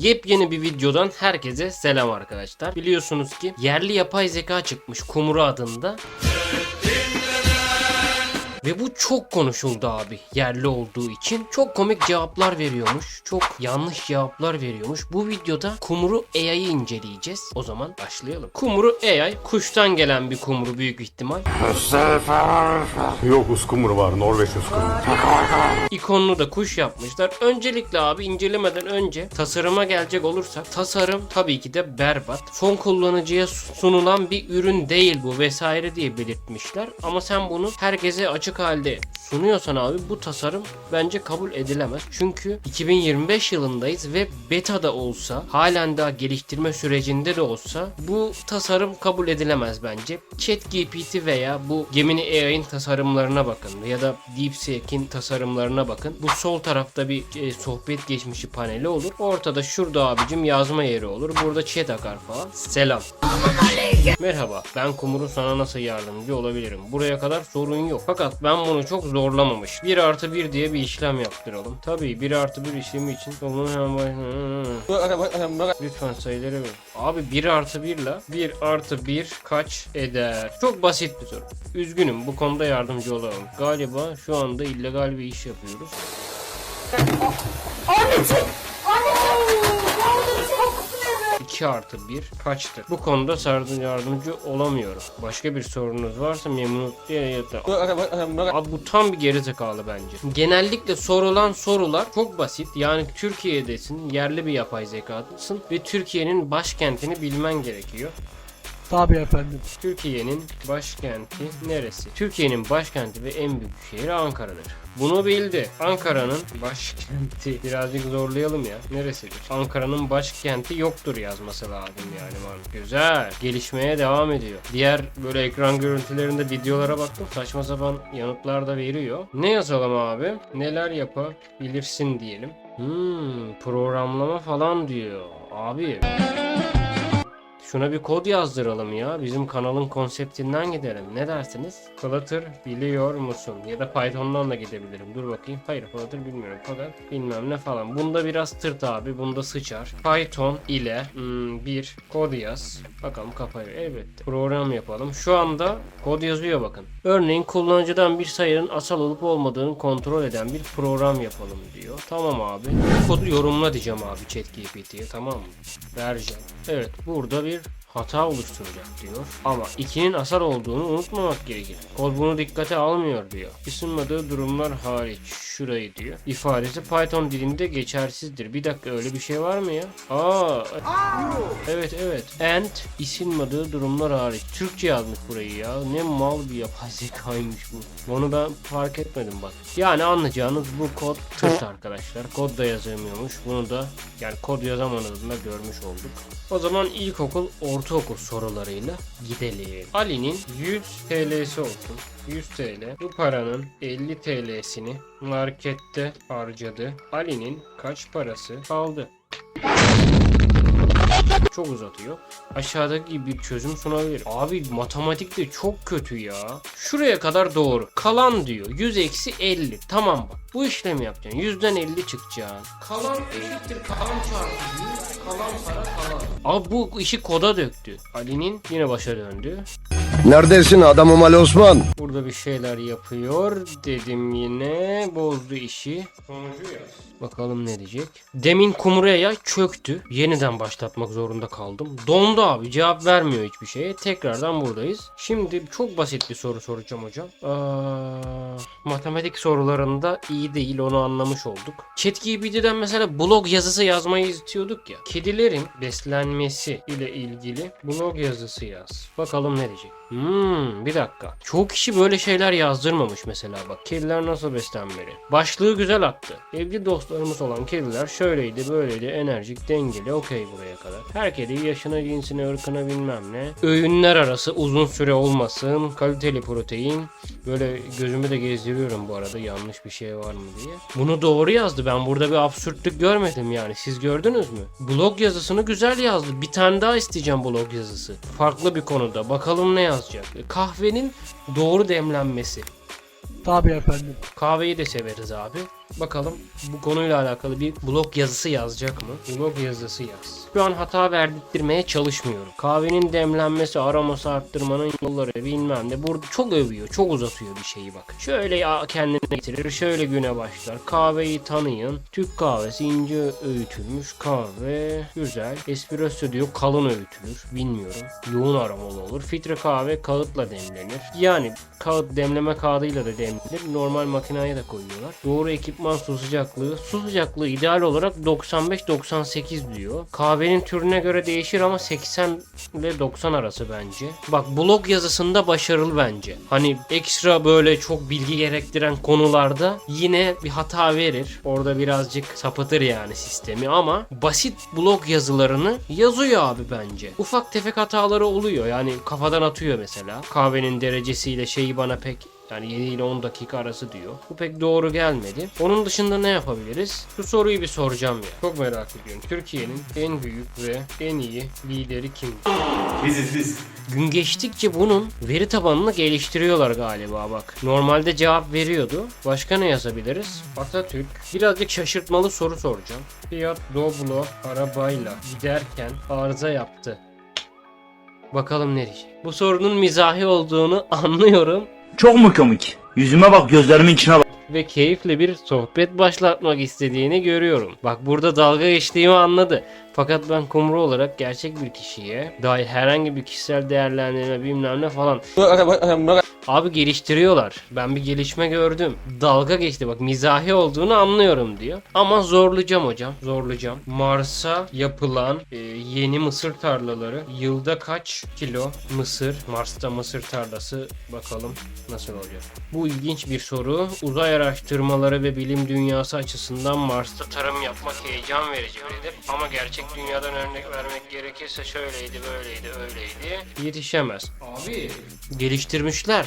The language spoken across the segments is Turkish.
Yepyeni bir videodan herkese selam arkadaşlar. Biliyorsunuz ki yerli yapay zeka çıkmış Kumru adında. Ve bu çok konuşuldu abi yerli olduğu için. Çok komik cevaplar veriyormuş. Çok yanlış cevaplar veriyormuş. Bu videoda Kumru AI'yi inceleyeceğiz. O zaman başlayalım. Kumru AI kuştan gelen bir kumru büyük ihtimal. Yok uskumru var. Norveç uskumru. İkonunu da kuş yapmışlar. Öncelikle abi incelemeden önce tasarıma gelecek olursak tasarım tabii ki de berbat. Son kullanıcıya sunulan bir ürün değil bu vesaire diye belirtmişler. Ama sen bunu herkese açık halde sunuyorsan abi bu tasarım bence kabul edilemez. Çünkü 2025 yılındayız ve beta'da olsa halen daha geliştirme sürecinde de olsa bu tasarım kabul edilemez bence. ChatGPT veya bu Gemini AI'nin tasarımlarına bakın ya da DeepSeek'in tasarımlarına bakın. Bu sol tarafta bir e, sohbet geçmişi paneli olur. Ortada şurada abicim yazma yeri olur. Burada chat akar falan. Selam. Merhaba, ben Kumru sana nasıl yardımcı olabilirim? Buraya kadar sorun yok. Fakat ben bunu çok zorlamamış. 1 artı 1 diye bir işlem yaptıralım. Tabii 1 artı 1 işlemi için Lütfen sayıları ver. Abi 1 artı 1 ile 1 artı 1 kaç eder? Çok basit bir soru. Üzgünüm bu konuda yardımcı olamam. Galiba şu anda illegal bir iş yapıyoruz. 2 artı 1 kaçtır? Bu konuda sardım yardımcı olamıyorum. Başka bir sorunuz varsa memnuniyetle yanıtlarım. Abi bu tam bir gerizekalı bence. Genellikle sorulan sorular çok basit. Yani Türkiye'desin, yerli bir yapay zekadasın ve Türkiye'nin başkentini bilmen gerekiyor. Tabii efendim. Türkiye'nin başkenti neresi? Türkiye'nin başkenti ve en büyük şehri Ankara'dır. Bunu bildi. Ankara'nın başkenti birazcık zorlayalım ya. Neresidir? Ankara'nın başkenti yoktur yazması lazım yani. Man. Güzel. Gelişmeye devam ediyor. Diğer böyle ekran görüntülerinde videolara baktım. Saçma sapan yanıtlar da veriyor. Ne yazalım abi? Neler yapabilirsin diyelim. Hmm, programlama falan diyor. Abi Şuna bir kod yazdıralım ya. Bizim kanalın konseptinden gidelim. Ne dersiniz? Flutter biliyor musun? Ya da Python'dan da gidebilirim. Dur bakayım. Hayır Flutter bilmiyorum. Fakat bilmem ne falan. Bunda biraz tırt abi. Bunda sıçar. Python ile hmm, bir kod yaz. Bakalım kafayı. Elbette. Program yapalım. Şu anda kod yazıyor bakın. Örneğin kullanıcıdan bir sayının asal olup olmadığını kontrol eden bir program yapalım diyor. Tamam abi. Kodu yorumla diyeceğim abi ChatGPT'ye tamam mı? Vereceğim. Evet burada bir hata oluşturacak diyor. Ama 2'nin asal olduğunu unutmamak gerekir. Kod bunu dikkate almıyor diyor. İsınmadığı durumlar hariç şurayı diyor. İfadesi Python dilinde geçersizdir. Bir dakika öyle bir şey var mı ya? Aa. Evet evet. And isinmadığı durumlar hariç. Türkçe yazmış burayı ya. Ne mal bir yapay zekaymış bu. Onu ben fark etmedim bak. Yani anlayacağınız bu kod tırt arkadaşlar. Kod da yazamıyormuş. Bunu da yani kod yazamadığında görmüş olduk. O zaman ilkokul, ortaokul sorularıyla gidelim. Ali'nin 100 TL'si olsun. 100 TL. Bu paranın 50 TL'sini markette harcadı. Ali'nin kaç parası kaldı? Çok uzatıyor. Aşağıdaki bir çözüm sunabilir. Abi matematikte çok kötü ya. Şuraya kadar doğru. Kalan diyor. 100 eksi 50. Tamam bak. Bu işlemi yapacaksın. 100'den 50 çıkacaksın. Kalan eşittir. Kalan çarpı 100. Kalan para kalan. Abi bu işi koda döktü. Ali'nin yine başa döndü. Neredesin adamım Ali Osman? Burada bir şeyler yapıyor dedim yine. Bozdu işi. Sonucu yaz. Bakalım ne diyecek. Demin kumruya çöktü. Yeniden başlatmak zorunda kaldım. Dondu abi. Cevap vermiyor hiçbir şeye. Tekrardan buradayız. Şimdi çok basit bir soru soracağım hocam. Aa, matematik sorularında iyi değil onu anlamış olduk. ChatGPT'den mesela blog yazısı yazmayı istiyorduk ya. Kedilerin beslenmesi ile ilgili blog yazısı yaz. Bakalım ne diyecek. Hmm, bir dakika. Çoğu kişi böyle şeyler yazdırmamış mesela bak. Kediler nasıl beslenmeli? Başlığı güzel attı. Evli dostlarımız olan kediler şöyleydi böyleydi enerjik dengeli okey buraya kadar. Her kedi yaşına cinsine ırkına bilmem ne. Öğünler arası uzun süre olmasın. Kaliteli protein. Böyle gözümü de gezdiriyorum bu arada yanlış bir şey var mı diye. Bunu doğru yazdı. Ben burada bir absürtlük görmedim yani. Siz gördünüz mü? Blog yazısını güzel yazdı. Bir tane daha isteyeceğim blog yazısı. Farklı bir konuda. Bakalım ne yazacak. Kahvenin doğru demlenmesi. Tabii efendim. Kahveyi de severiz abi. Bakalım bu konuyla alakalı bir blog yazısı yazacak mı? Blog yazısı yaz. Şu an hata verdirtmeye çalışmıyorum. Kahvenin demlenmesi, aroması arttırmanın yolları bilmem ne. Burada çok övüyor, çok uzatıyor bir şeyi bak. Şöyle kendine getirir, şöyle güne başlar. Kahveyi tanıyın. Türk kahvesi ince öğütülmüş kahve. Güzel. Espresso diyor kalın öğütülür. Bilmiyorum. Yoğun aromalı olur. Filtre kahve kağıtla demlenir. Yani kağıt demleme kağıdıyla da demlenir. Normal makineye de koyuyorlar. Doğru ekipman su sıcaklığı. Su sıcaklığı ideal olarak 95-98 diyor. Kahvenin türüne göre değişir ama 80 ile 90 arası bence. Bak blog yazısında başarılı bence. Hani ekstra böyle çok bilgi gerektiren konularda yine bir hata verir. Orada birazcık sapıtır yani sistemi ama basit blog yazılarını yazıyor abi bence. Ufak tefek hataları oluyor. Yani kafadan atıyor mesela. Kahvenin derecesiyle şeyi bana pek yani 7 ile 10 dakika arası diyor. Bu pek doğru gelmedi. Onun dışında ne yapabiliriz? Şu soruyu bir soracağım ya. Çok merak ediyorum. Türkiye'nin en büyük ve en iyi lideri kim? Biziz biz. Gün geçtikçe bunun veri tabanını geliştiriyorlar galiba bak. Normalde cevap veriyordu. Başka ne yazabiliriz? Atatürk. Birazcık şaşırtmalı soru soracağım. Fiat Doblo arabayla giderken arıza yaptı. Bakalım ne diyecek. Bu sorunun mizahi olduğunu anlıyorum Çok mu komik? Yüzüme bak gözlerimin içine bak. ve keyifli bir sohbet başlatmak istediğini görüyorum. Bak burada dalga geçtiğimi anladı. Fakat ben kumru olarak gerçek bir kişiye dair herhangi bir kişisel değerlendirme bilmem ne falan. Abi geliştiriyorlar. Ben bir gelişme gördüm. Dalga geçti bak mizahi olduğunu anlıyorum diyor. Ama zorlayacağım hocam. Zorlayacağım. Mars'a yapılan e, yeni mısır tarlaları yılda kaç kilo mısır? Mars'ta mısır tarlası bakalım nasıl olacak. Bu ilginç bir soru. Uzay araştırmaları ve bilim dünyası açısından Mars'ta tarım yapmak heyecan verici biridir. Ama gerçek dünyadan örnek vermek gerekirse şöyleydi, böyleydi, öyleydi. Yetişemez. Abi geliştirmişler.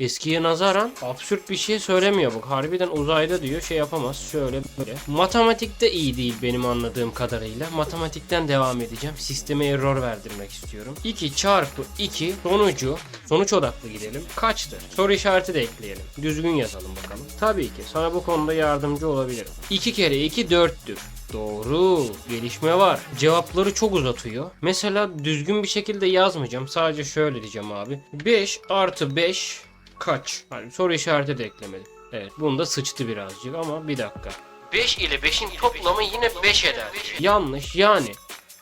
Eskiye nazaran absürt bir şey söylemiyor bak. Harbiden uzayda diyor şey yapamaz. Şöyle böyle. Matematikte iyi değil benim anladığım kadarıyla. Matematikten devam edeceğim. Sisteme error verdirmek istiyorum. 2 çarpı 2 sonucu sonuç odaklı gidelim. Kaçtır? Soru işareti de ekleyelim. Düzgün yazalım bakalım. Tabii ki sana bu konuda yardımcı olabilirim. 2 kere 2 4'tür. Doğru. Gelişme var. Cevapları çok uzatıyor. Mesela düzgün bir şekilde yazmayacağım. Sadece şöyle diyeceğim abi. 5 artı 5 kaç? Hani soru işareti de eklemedim. Evet bunda sıçtı birazcık ama bir dakika. 5 ile 5'in toplamı yine 5 eder. Yanlış yani.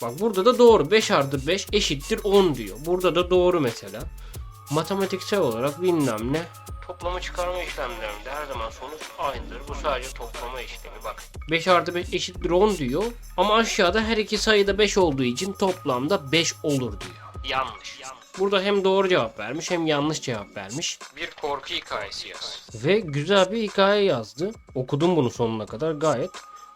Bak burada da doğru. 5 artı 5 eşittir 10 diyor. Burada da doğru mesela. Matematiksel olarak bilmem ne. Toplama çıkarma işlemlerinde her zaman sonuç aynıdır. Bu sadece toplama işlemi bak. 5 artı 5 eşittir 10 diyor. Ama aşağıda her iki sayıda 5 olduğu için toplamda 5 olur diyor. Yanlış. Burada hem doğru cevap vermiş hem yanlış cevap vermiş. Bir korku hikayesi yaz. Ve güzel bir hikaye yazdı. Okudum bunu sonuna kadar gayet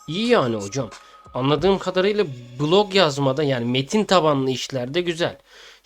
iyi yani hocam. Anladığım kadarıyla blog yazmada yani metin tabanlı işlerde güzel.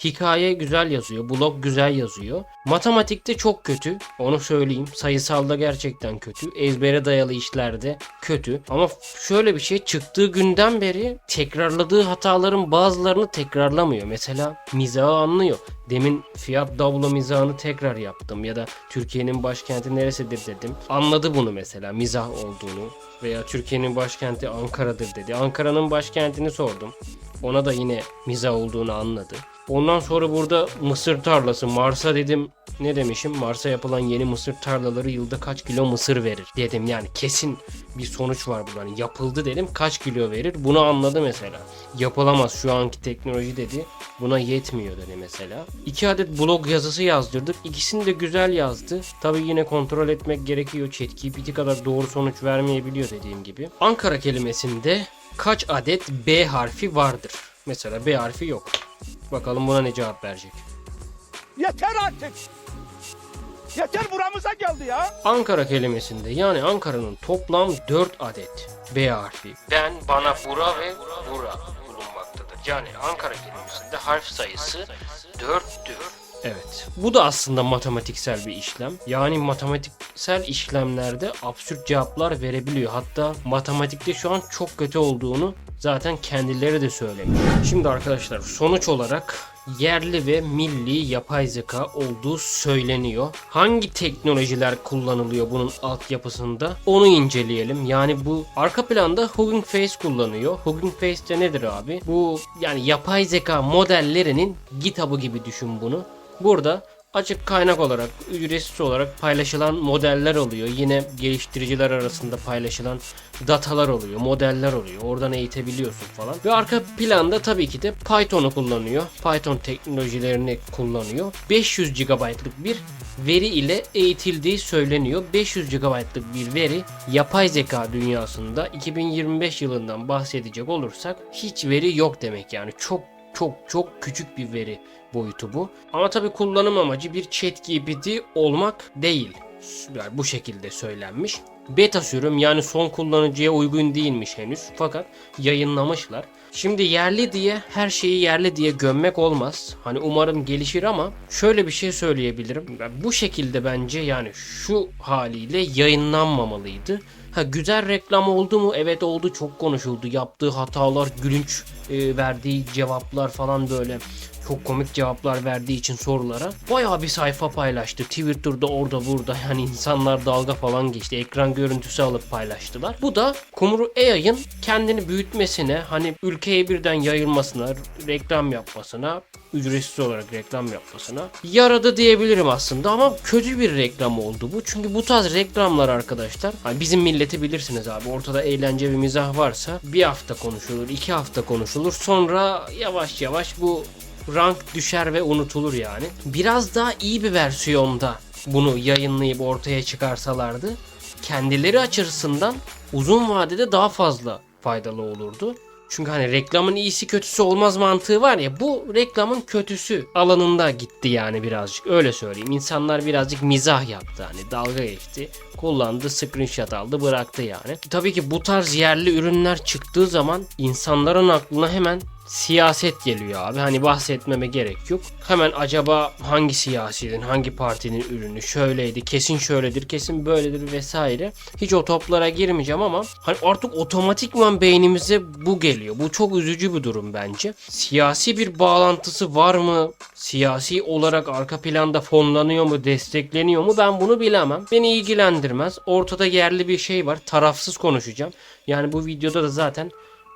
Hikaye güzel yazıyor, blog güzel yazıyor. Matematikte çok kötü, onu söyleyeyim. Sayısalda gerçekten kötü. Ezbere dayalı işlerde kötü. Ama şöyle bir şey çıktığı günden beri tekrarladığı hataların bazılarını tekrarlamıyor. Mesela mizahı anlıyor. Demin fiyat davlo mizahını tekrar yaptım ya da Türkiye'nin başkenti neresidir dedim. Anladı bunu mesela mizah olduğunu veya Türkiye'nin başkenti Ankara'dır dedi. Ankara'nın başkentini sordum. Ona da yine mizah olduğunu anladı. Ondan sonra burada mısır tarlası Mars'a dedim ne demişim? Mars'a yapılan yeni mısır tarlaları yılda kaç kilo mısır verir? dedim. Yani kesin bir sonuç var burada hani yapıldı dedim kaç kilo verir? Bunu anladı mesela. Yapılamaz şu anki teknoloji dedi buna yetmiyor dedi mesela. İki adet blog yazısı yazdırdık. İkisini de güzel yazdı. Tabi yine kontrol etmek gerekiyor. ChatGPT kadar doğru sonuç vermeyebiliyor dediğim gibi. Ankara kelimesinde kaç adet B harfi vardır mesela B harfi yok Bakalım buna ne cevap verecek. Yeter artık. Yeter buramıza geldi ya. Ankara kelimesinde yani Ankara'nın toplam 4 adet B harfi. Ben, bana, bura ve bura bulunmaktadır. Yani Ankara kelimesinde harf sayısı 4'tür. Evet. Bu da aslında matematiksel bir işlem. Yani matematiksel işlemlerde absürt cevaplar verebiliyor. Hatta matematikte şu an çok kötü olduğunu Zaten kendileri de söylemiş. Şimdi arkadaşlar sonuç olarak yerli ve milli yapay zeka olduğu söyleniyor. Hangi teknolojiler kullanılıyor bunun altyapısında onu inceleyelim. Yani bu arka planda Hugging Face kullanıyor. Hugging Face de nedir abi? Bu yani yapay zeka modellerinin GitHub'ı gibi düşün bunu. Burada açık kaynak olarak, ücretsiz olarak paylaşılan modeller oluyor. Yine geliştiriciler arasında paylaşılan datalar oluyor, modeller oluyor. Oradan eğitebiliyorsun falan. Ve arka planda tabii ki de Python'u kullanıyor. Python teknolojilerini kullanıyor. 500 GB'lık bir veri ile eğitildiği söyleniyor. 500 GB'lık bir veri yapay zeka dünyasında 2025 yılından bahsedecek olursak hiç veri yok demek yani. Çok çok çok küçük bir veri boyutu bu. Ama tabi kullanım amacı bir chat GPT olmak değil. Yani bu şekilde söylenmiş. Beta sürüm yani son kullanıcıya uygun değilmiş henüz fakat yayınlamışlar. Şimdi yerli diye her şeyi yerli diye gömmek olmaz. Hani umarım gelişir ama şöyle bir şey söyleyebilirim. Bu şekilde bence yani şu haliyle yayınlanmamalıydı. Ha güzel reklam oldu mu? Evet oldu çok konuşuldu. Yaptığı hatalar, gülünç e, verdiği cevaplar falan böyle çok komik cevaplar verdiği için sorulara bayağı bir sayfa paylaştı. Twitter'da orada burada yani insanlar dalga falan geçti. Ekran görüntüsü alıp paylaştılar. Bu da Kumru AI'ın kendini büyütmesine hani ülkeye birden yayılmasına, reklam yapmasına, ücretsiz olarak reklam yapmasına yaradı diyebilirim aslında ama kötü bir reklam oldu bu. Çünkü bu tarz reklamlar arkadaşlar hani bizim milleti bilirsiniz abi ortada eğlence ve mizah varsa bir hafta konuşulur, iki hafta konuşulur sonra yavaş yavaş bu rank düşer ve unutulur yani. Biraz daha iyi bir versiyonda bunu yayınlayıp ortaya çıkarsalardı kendileri açısından uzun vadede daha fazla faydalı olurdu. Çünkü hani reklamın iyisi kötüsü olmaz mantığı var ya bu reklamın kötüsü alanında gitti yani birazcık öyle söyleyeyim. İnsanlar birazcık mizah yaptı hani dalga geçti. Kullandı screenshot aldı bıraktı yani. Tabii ki bu tarz yerli ürünler çıktığı zaman insanların aklına hemen siyaset geliyor abi. Hani bahsetmeme gerek yok. Hemen acaba hangi siyasinin, hangi partinin ürünü şöyleydi, kesin şöyledir, kesin böyledir vesaire. Hiç o toplara girmeyeceğim ama hani artık otomatikman beynimize bu geliyor. Bu çok üzücü bir durum bence. Siyasi bir bağlantısı var mı? Siyasi olarak arka planda fonlanıyor mu, destekleniyor mu? Ben bunu bilemem. Beni ilgilendirmez. Ortada yerli bir şey var. Tarafsız konuşacağım. Yani bu videoda da zaten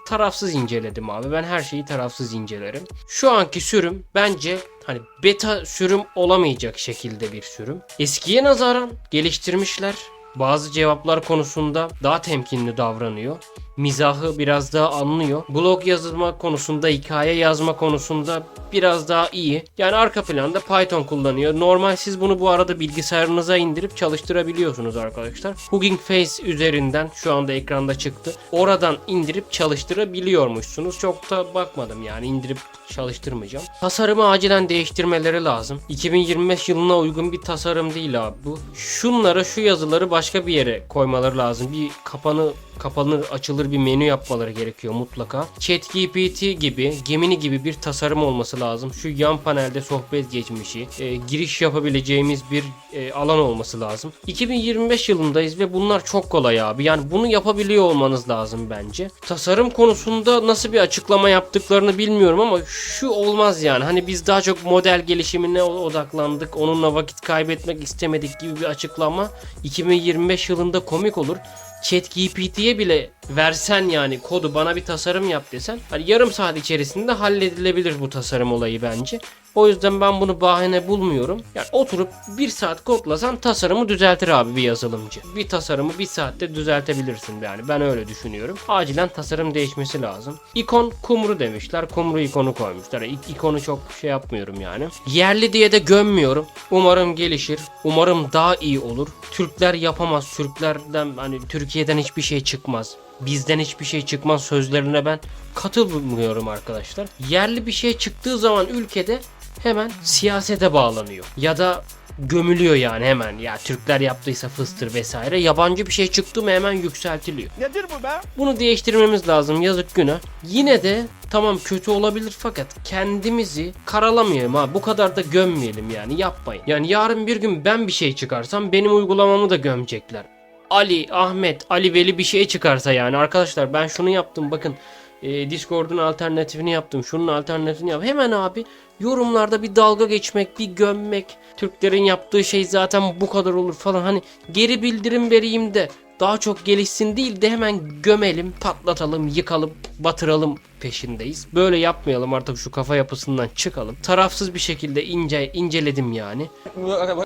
tarafsız inceledim abi. Ben her şeyi tarafsız incelerim. Şu anki sürüm bence hani beta sürüm olamayacak şekilde bir sürüm. Eskiye nazaran geliştirmişler. Bazı cevaplar konusunda daha temkinli davranıyor. Mizahı biraz daha anlıyor. Blog yazma konusunda, hikaye yazma konusunda biraz daha iyi. Yani arka planda Python kullanıyor. Normal siz bunu bu arada bilgisayarınıza indirip çalıştırabiliyorsunuz arkadaşlar. Hugging Face üzerinden şu anda ekranda çıktı. Oradan indirip çalıştırabiliyormuşsunuz. Çok da bakmadım yani indirip çalıştırmayacağım. Tasarımı acilen değiştirmeleri lazım. 2025 yılına uygun bir tasarım değil abi bu. Şunlara şu yazıları başka bir yere koymaları lazım. Bir kapanı kapanır açılır bir menü yapmaları gerekiyor mutlaka. ChatGPT gibi, Gemini gibi bir tasarım olması lazım. Şu yan panelde sohbet geçmişi, e, giriş yapabileceğimiz bir e, alan olması lazım. 2025 yılındayız ve bunlar çok kolay abi. Yani bunu yapabiliyor olmanız lazım bence. Tasarım konusunda nasıl bir açıklama yaptıklarını bilmiyorum ama şu olmaz yani. Hani biz daha çok model gelişimine odaklandık. Onunla vakit kaybetmek istemedik gibi bir açıklama 2025 yılında komik olur. ChatGPT'ye bile versen yani kodu bana bir tasarım yap desen hani yarım saat içerisinde halledilebilir bu tasarım olayı bence. O yüzden ben bunu bahane bulmuyorum. Yani oturup bir saat kodlasan tasarımı düzeltir abi bir yazılımcı. Bir tasarımı bir saatte düzeltebilirsin yani ben öyle düşünüyorum. Acilen tasarım değişmesi lazım. İkon kumru demişler. Kumru ikonu koymuşlar. İ- ikonu çok şey yapmıyorum yani. Yerli diye de gömmüyorum. Umarım gelişir. Umarım daha iyi olur. Türkler yapamaz. Türklerden hani Türkiye'den hiçbir şey çıkmaz. Bizden hiçbir şey çıkmaz sözlerine ben katılmıyorum arkadaşlar. Yerli bir şey çıktığı zaman ülkede hemen siyasete bağlanıyor. Ya da gömülüyor yani hemen. Ya Türkler yaptıysa fıstır vesaire. Yabancı bir şey çıktı mı hemen yükseltiliyor. Nedir bu be? Bunu değiştirmemiz lazım yazık günah. Yine de tamam kötü olabilir fakat kendimizi karalamayalım ha. Bu kadar da gömmeyelim yani yapmayın. Yani yarın bir gün ben bir şey çıkarsam benim uygulamamı da gömecekler. Ali, Ahmet, Ali Veli bir şey çıkarsa yani arkadaşlar ben şunu yaptım bakın e, Discord'un alternatifini yaptım. Şunun alternatifini yap. Hemen abi yorumlarda bir dalga geçmek, bir gömmek. Türklerin yaptığı şey zaten bu kadar olur falan. Hani geri bildirim vereyim de daha çok gelişsin değil de hemen gömelim, patlatalım, yıkalım, batıralım peşindeyiz. Böyle yapmayalım artık şu kafa yapısından çıkalım. Tarafsız bir şekilde ince inceledim yani.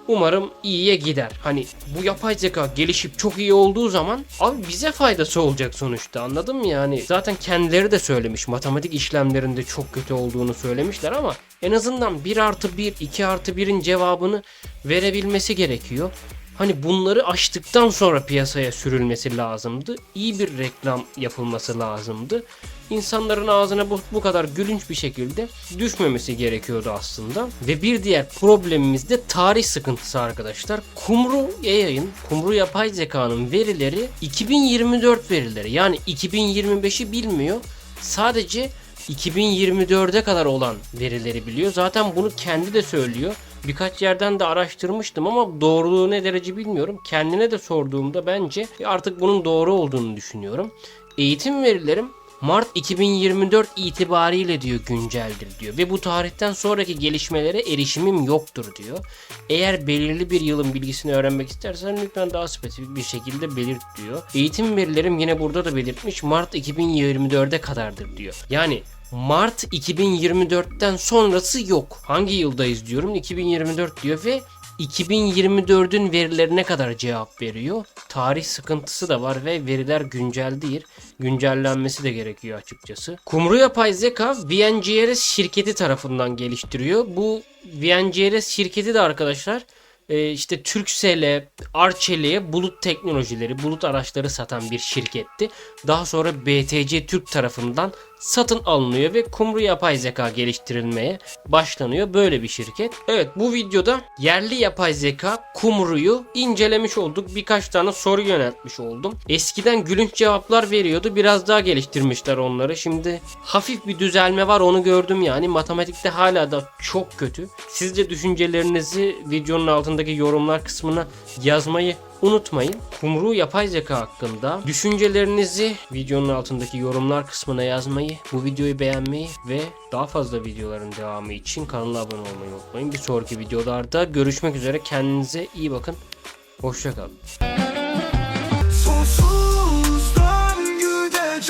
Umarım iyiye gider. Hani bu yapay zeka gelişip çok iyi olduğu zaman abi bize faydası olacak sonuçta anladın mı yani? Zaten kendileri de söylemiş matematik işlemlerinde çok kötü olduğunu söylemişler ama en azından 1 artı 1, 2 artı 1'in cevabını verebilmesi gerekiyor. Hani bunları açtıktan sonra piyasaya sürülmesi lazımdı. İyi bir reklam yapılması lazımdı. İnsanların ağzına bu, bu kadar gülünç bir şekilde düşmemesi gerekiyordu aslında. Ve bir diğer problemimiz de tarih sıkıntısı arkadaşlar. Kumru yayın, Kumru yapay zekanın verileri 2024 verileri. Yani 2025'i bilmiyor. Sadece 2024'e kadar olan verileri biliyor. Zaten bunu kendi de söylüyor. Birkaç yerden de araştırmıştım ama doğruluğu ne derece bilmiyorum. Kendine de sorduğumda bence artık bunun doğru olduğunu düşünüyorum. Eğitim verilerim Mart 2024 itibariyle diyor günceldir diyor ve bu tarihten sonraki gelişmelere erişimim yoktur diyor. Eğer belirli bir yılın bilgisini öğrenmek istersen lütfen daha spesifik bir şekilde belirt diyor. Eğitim verilerim yine burada da belirtmiş Mart 2024'e kadardır diyor. Yani Mart 2024'ten sonrası yok. Hangi yıldayız diyorum 2024 diyor ve 2024'ün verilerine kadar cevap veriyor. Tarih sıkıntısı da var ve veriler güncel değil. Güncellenmesi de gerekiyor açıkçası. Kumru Yapay Zeka VNGRS şirketi tarafından geliştiriyor. Bu VNGRS şirketi de arkadaşlar e, işte Turkcell'e, Arçelik'e bulut teknolojileri, bulut araçları satan bir şirketti. Daha sonra BTC Türk tarafından satın alınıyor ve kumru yapay zeka geliştirilmeye başlanıyor. Böyle bir şirket. Evet bu videoda yerli yapay zeka kumruyu incelemiş olduk. Birkaç tane soru yöneltmiş oldum. Eskiden gülünç cevaplar veriyordu. Biraz daha geliştirmişler onları. Şimdi hafif bir düzelme var onu gördüm yani. Matematikte hala da çok kötü. Siz de düşüncelerinizi videonun altındaki yorumlar kısmına yazmayı unutmayın. Kumru yapay zeka hakkında düşüncelerinizi videonun altındaki yorumlar kısmına yazmayı, bu videoyu beğenmeyi ve daha fazla videoların devamı için kanala abone olmayı unutmayın. Bir sonraki videolarda görüşmek üzere. Kendinize iyi bakın. Hoşçakalın. Sonsuz döngüde